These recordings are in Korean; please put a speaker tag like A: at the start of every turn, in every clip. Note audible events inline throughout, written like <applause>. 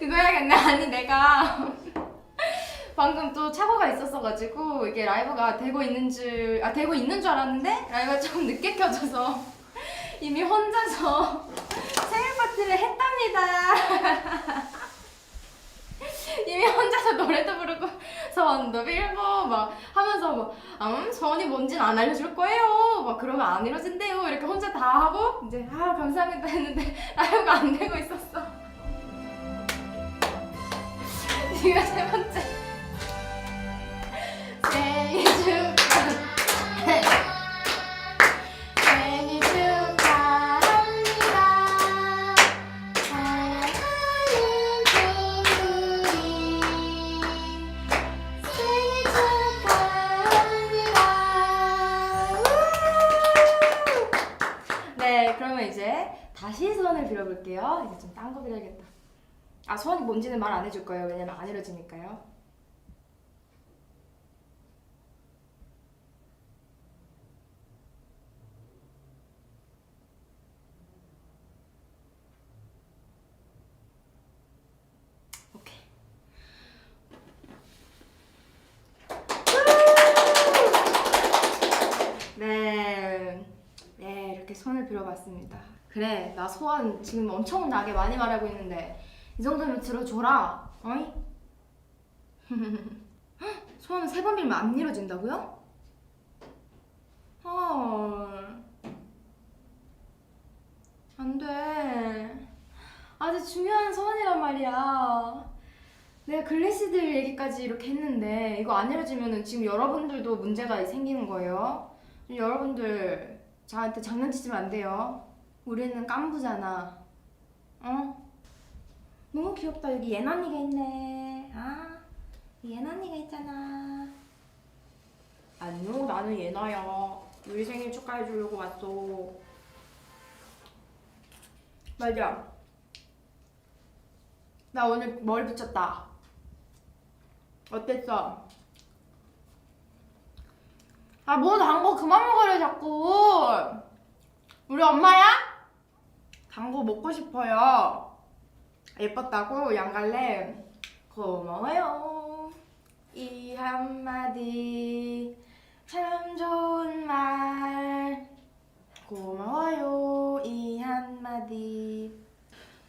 A: 그거 해야겠네. <laughs> 아니 내가 <laughs> 방금 또 착오가 있었어가지고 이게 라이브가 되고 있는 줄, 아 되고 있는 줄 알았는데 라이브가 좀 늦게 켜져서 <laughs> 이미 혼자서 생일 파티를 했답니다. 이미 혼자서 노래도 부르고 서원도 빌고 막 하면서 뭐 음, 서원이 뭔진 안 알려줄 거예요. 막 그러면 안 이루어진대요. 이렇게 혼자 다 하고 이제 아 감사합니다 했는데 라이브가 안 되고 있었어. 지금 세 번째. 생일 축하해 생일 축하합니다. 사랑하는 둘이 생일 축하합니다. 우! 네 그러면 이제 다시 소원을 빌어볼게요. 이제 좀 딴 거 빌어야겠다 아 소원이 뭔지는 말 안 해줄 거예요 왜냐면 안 이루어지니까요. 네. 네, 이렇게 손을 빌어봤습니다. 그래, 나 소원 지금 엄청나게 많이 말하고 있는데 이 정도면 들어줘라. 어이? <laughs> 소원은 세번 빌면 안 이루어진다고요? 헐. 안 돼. 아주 중요한 소원이란 말이야. 내가 글래시들 얘기까지 이렇게 했는데 이거 안 이루어지면은 지금 여러분들도 문제가 생기는 거예요. 여러분들 저한테 장난치시면 안 돼요. 우리는 깐부잖아. 어? 너무 귀엽다. 여기 예나니가 있네. 아, 예나니가 있잖아. 안녕, 나는 예나야. 우리 생일 축하해 주려고 왔어. 맞아. 나 오늘 머리 붙였다. 어땠어? 아, 뭐 단 거 그만 먹으래, 자꾸. 우리 엄마야? 단 거 먹고 싶어요. 예뻤다고? 양갈래? 고마워요. 이 한마디 참 좋은 말. 고마워요. 이 한마디.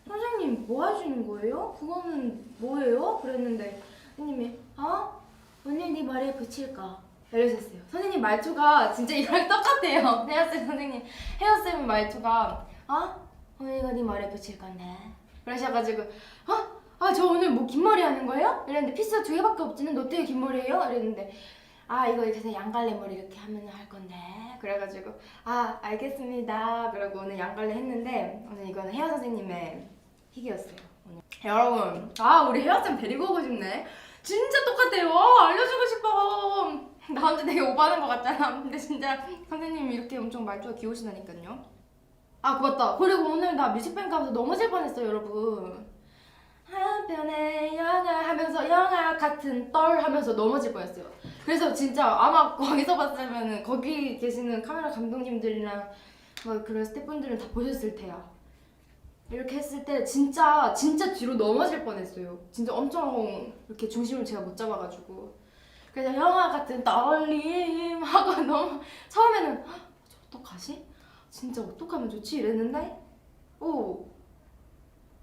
A: 선생님 뭐 하시는 거예요? 그거는 뭐예요? 그랬는데 선생님이 어? 오늘 네 머리에 붙일까? 이러셨어요. 선생님 말투가 진짜 이거랑 똑같아요. <laughs> 헤어쌤 선생님 헤어쌤 말투가 어? 오늘 이거 네 머리에 붙일 건데 그러셔가지고 어? 아 저 오늘 뭐 긴 머리 하는 거예요? 이랬는데 피스가 두 개밖에 없지는 너 때문에 긴 머리예요? 이랬는데 아 이거 이렇게 해서 양갈래 머리 이렇게 하면 할 건데. 그래가지고 아 알겠습니다. 그러고 오늘 양갈래 했는데 오늘 이거는 헤어 선생님의 픽이었어요 오늘. 여러분 아 우리 헤어쌤 데리고 오고 싶네. 진짜 똑같아요. 아, 알려주고 싶어. 나 혼자 되게 오버하는 것 같잖아. 근데 진짜 선생님이 이렇게 엄청 말투가 귀여우시다니까요 아 맞다 그리고 오늘 나 뮤직뱅크 하면서 넘어질 뻔했어요 여러분 한편의 영화 하면서 영화 같은 떨 하면서 넘어질 뻔했어요. 그래서 진짜 아마 거기서 봤으면은 거기 계시는 카메라 감독님들이랑 뭐 그런 스태프분들은 다 보셨을 테야. 이렇게 했을 때 진짜 진짜 뒤로 넘어질 뻔했어요. 진짜 엄청 이렇게 중심을 제가 못 잡아가지고 그래서 영화 같은 떨림 하고 너무 처음에는 "헉, 저 어떡하지? 진짜 어떡하면 좋지? 이랬는데 오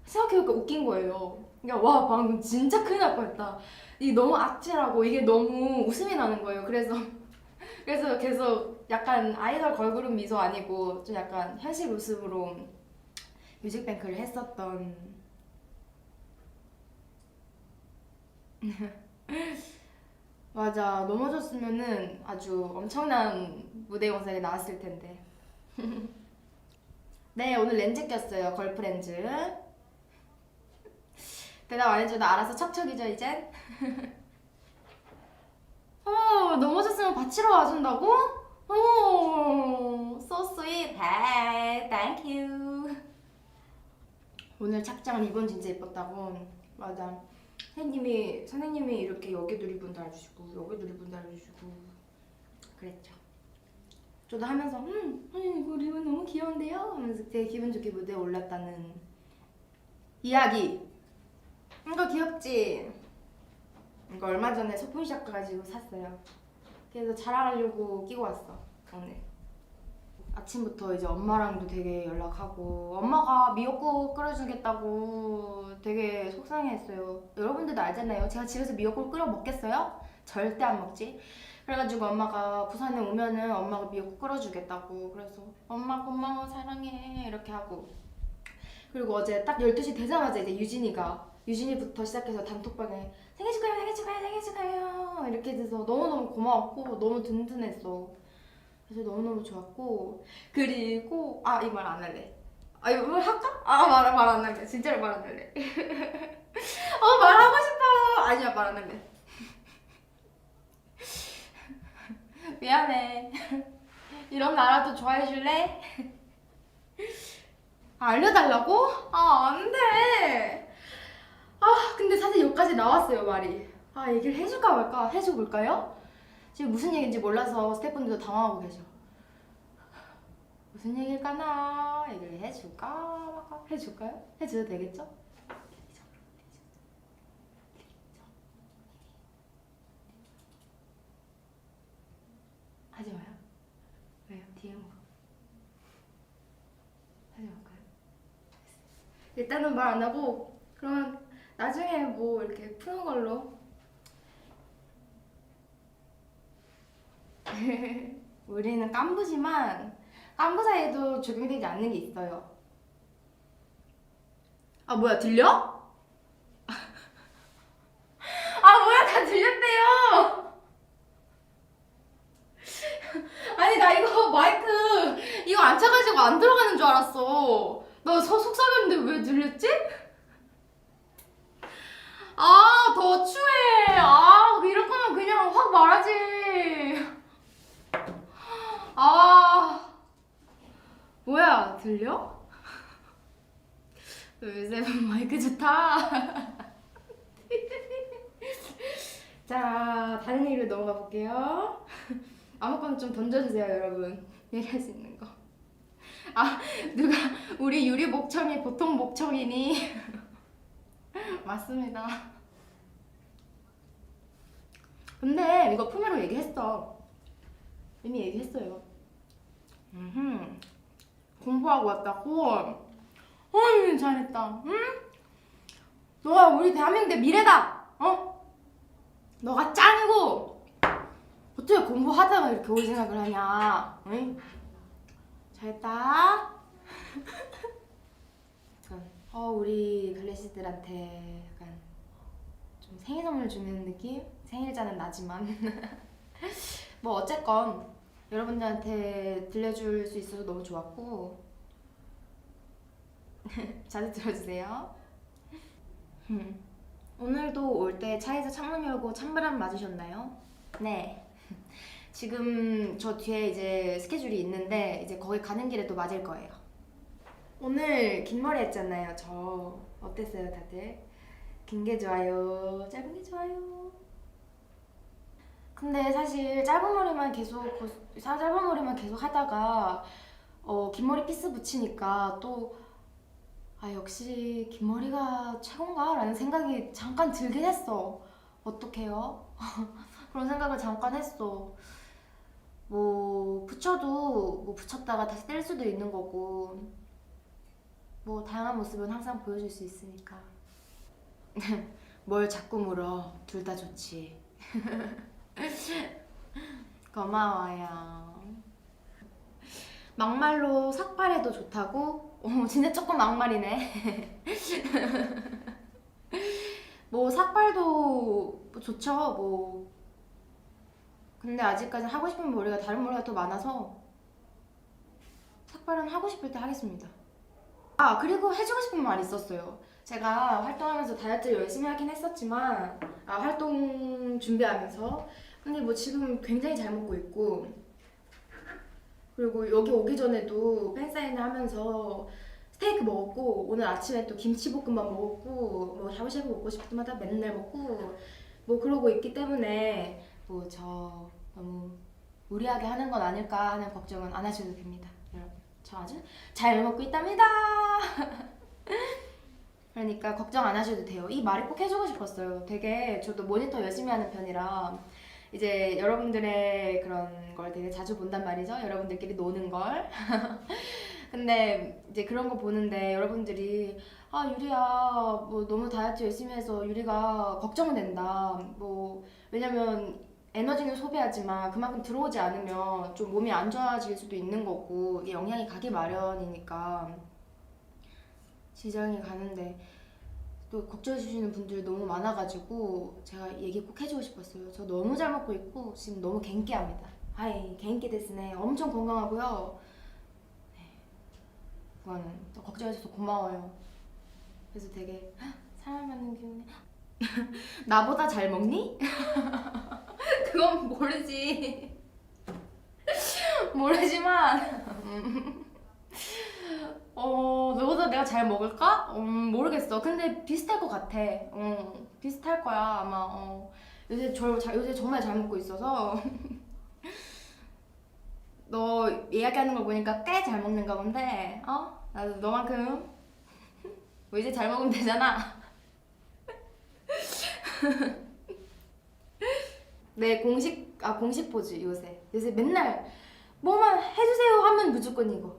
A: 생각해보니까 웃긴 거예요. 그러니까 와 방금 진짜 큰일 날 뻔했다. 이게 너무 아찔하고 이게 너무 웃음이 나는 거예요. 그래서 <laughs> 그래서 계속 약간 아이돌 걸그룹 미소 아니고 좀 약간 현실 웃음으로 뮤직뱅크를 했었던 <laughs> 맞아 넘어졌으면은 아주 엄청난 무대 영상이 나왔을 텐데 <laughs> 네 오늘 렌즈 꼈어요 걸프 렌즈. 대답 안 해줘도 알아서 척척이죠 이젠? <laughs> 어 넘어졌으면 받치러 와준다고? 오 so sweet. Hey thank you. 오늘 착장은 이번 진짜 예뻤다고. 맞아. 선생님이 선생님이 이렇게 여기도 리본 달아주시고 여기도 리본 달아주시고. 그랬죠 저도 하면서 음 선생님 이거 리본 너무 귀여운데요 하면서 되게 기분 좋게 무대에 올랐다는 이야기 이거 귀엽지? 이거 얼마 전에 소품샵 가가지고 샀어요. 그래서 자랑하려고 끼고 왔어 오늘. 아침부터 이제 엄마랑도 되게 연락하고 엄마가 미역국 끓여주겠다고 되게 속상해했어요. 여러분들도 알잖아요. 제가 집에서 미역국 끓여 먹겠어요? 절대 안 먹지. 그래가지고 엄마가 부산에 오면은 엄마가 미역국 끓여주겠다고 그래서 엄마 고마워 사랑해 이렇게 하고. 그리고 어제 딱 12시 되자마자 이제 유진이가 유진이부터 시작해서 단톡방에 생일 축하해요 생일 축하해요 생일 축하해요 이렇게 돼서 너무너무 고마웠고 너무 든든했어. 그래서 너무너무 좋았고. 그리고 아 이 말 안 할래. 아 이거 말 할까? 아말 말안 할래. 진짜로 말 안 할래. <laughs> 어 말하고 싶어. 아니야 말 안 할래 미안해 <laughs> 이런 나라도 좋아해 줄래? <laughs> 알려달라고? 아 안 돼 아 근데 사실 여기까지 나왔어요 말이 아 얘기를 해줄까 말까 해주고 볼까요? 지금 무슨 얘기인지 몰라서 스태프분들도 당황하고 계셔 무슨 얘기일까나 얘기를 해줄까 해줄까요? 해줘도 되겠죠? 하지 마요 왜요? 뒤에 뭐 하지 말까요? 일단은 말 안 하고 그러면 나중에 뭐 이렇게 푸는 걸로. <laughs> 우리는 깐부지만 깐부 사이에도 적용되지 않는 게 있어요. 아 뭐야 들려? <laughs> 아 뭐야 다 들렸대요. <laughs> 아니 나 이거 마이크 이거 안 차가지고 안 들어가는 줄 알았어 나 서- 속상했는데 왜 들렸지? 아, 더 추해. 아, 이럴 거면 그냥 확 말하지. 아, 뭐야, 들려? 요새 마이크 좋다. <laughs> 자, 다른 얘기로 넘어가 볼게요. 아무거나 좀 던져주세요, 여러분. 얘기할 수 있는 거. 아, 누가 우리 유리 목청이 보통 목청이니? <laughs> 맞습니다. 근데 이거 품위로 얘기했어. 이미 얘기했어요. 음흠. 공부하고 왔다고? 어이 잘했다. 응? 너가 우리 대한민국의 미래다. 어? 너가 짱이고 어떻게 공부하다가 이렇게 올 생각을 하냐? 응? 잘했다. <laughs> 약간 어 우리 글래시들한테 약간 좀 생일 선물 주는 느낌? 생일자는 나지만 <laughs> 뭐 어쨌건 여러분들한테 들려줄 수 있어서 너무 좋았고 <laughs> 자주 들어주세요. 음. 오늘도 올 때 차에서 창문 열고 찬바람 맞으셨나요? 네. 지금 저 뒤에 이제 스케줄이 있는데 이제 거기 가는 길에 또 맞을 거예요. 오늘 긴 머리 했잖아요. 저 어땠어요, 다들? 긴 게 좋아요, 짧은 게 좋아요. 근데 사실 짧은 머리만 계속 그- 사- 짧은 머리만 계속 하다가 어, 긴 머리 피스 붙이니까 또 아, 역시 긴 머리가 최고인가 라는 생각이 잠깐 들긴 했어. 어떡해요? <laughs> 그런 생각을 잠깐 했어. 뭐 붙여도 뭐 붙였다가 다시 뗄 수도 있는 거고 뭐 다양한 모습은 항상 보여줄 수 있으니까. <laughs> 뭘 자꾸 물어. 둘 다 좋지. <laughs> 고마워요. 막말로 삭발해도 좋다고? 어 진짜 조금 막말이네. <laughs> 뭐 삭발도 뭐 좋죠. 뭐 근데 아직까지 하고 싶은 머리가 다른 머리가 더 많아서 삭발은 하고 싶을 때 하겠습니다 아 그리고 해주고 싶은 말 있었어요. 제가 활동하면서 다이어트를 열심히 하긴 했었지만 아 활동 준비하면서 근데 뭐 지금 굉장히 잘 먹고 있고 그리고 여기 오기 전에도 팬사인을 하면서 스테이크 먹었고 오늘 아침에 또 김치볶음밥 먹었고 뭐 샤브샤브 먹고 싶을 때마다 맨날 먹고 뭐 그러고 있기 때문에 뭐 저 너무 무리하게 하는 건 아닐까 하는 걱정은 안 하셔도 됩니다 여러분 저 아주 잘 먹고 있답니다 <laughs> 그러니까 걱정 안 하셔도 돼요. 이 말이 꼭 해주고 싶었어요. 되게 저도 모니터 열심히 하는 편이라 이제 여러분들의 그런 걸 되게 자주 본단 말이죠. 여러분들끼리 노는 걸. <laughs> 근데 이제 그런 거 보는데 여러분들이 아 유리야 뭐 너무 다이어트 열심히 해서 유리가 걱정된다. 뭐 왜냐면 에너지는 소비하지만 그만큼 들어오지 않으면 좀 몸이 안 좋아질 수도 있는 거고 이게 영향이 가기 마련이니까 지장이 가는데 또 걱정해 주시는 분들이 너무 많아가지고 제가 얘기 꼭 해주고 싶었어요. 저 너무 잘 먹고 있고 지금 너무 갱기합니다. 아이 갱기 데스네. 엄청 건강하고요. 네, 그거는 또 걱정해 줘서 고마워요. 그래서 되게 헉, 사람 만난 기분이 <laughs> 나보다 잘 먹니? <laughs> 그건 모르지. <laughs> 모르지만 어 너보다 내가 잘 먹을까? 음 모르겠어. 근데 비슷할 것 같아. 어 비슷할 거야 아마. 어 요새 저 자- 요새 정말 잘 먹고 있어서 너 이야기하는 걸 보니까 꽤 잘 먹는가 본데 어 나도 너만큼 뭐 이제 잘 먹으면 되잖아. <laughs> 네 공식 아 공식 포즈 요새 요새 맨날 뭐만 해주세요 하면 무조건 이거.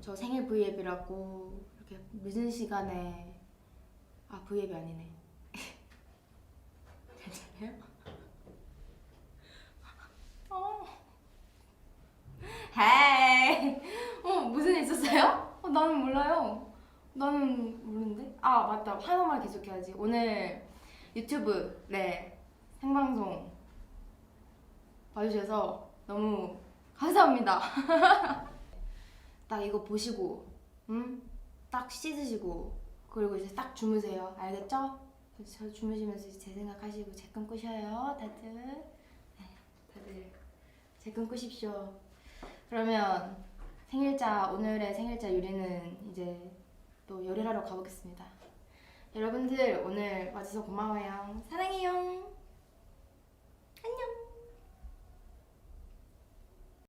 A: 저 생일 브이앱이라고 이렇게 늦은 시간에 아 브이앱이 아니네. <laughs> 괜찮아요? 어. 헤이. 어 무슨 일 있었어요? 어, 나는 몰라요. 나는 모르는데. 아 맞다 하나만 계속해야지. 오늘 유튜브 네 생방송 봐주셔서 너무 감사합니다. <laughs> 딱 이거 보시고, 음, 딱 씻으시고, 그리고 이제 딱 주무세요. 알겠죠? 저 주무시면서 제 생각하시고 제 꿈 꾸셔요, 다들. 네, 다들 제 꿈 꾸십시오. 그러면 생일자 오늘의 생일자 유리는 이제 또 요리하러 가보겠습니다. 여러분들 오늘 와주셔서 고마워요. 사랑해요.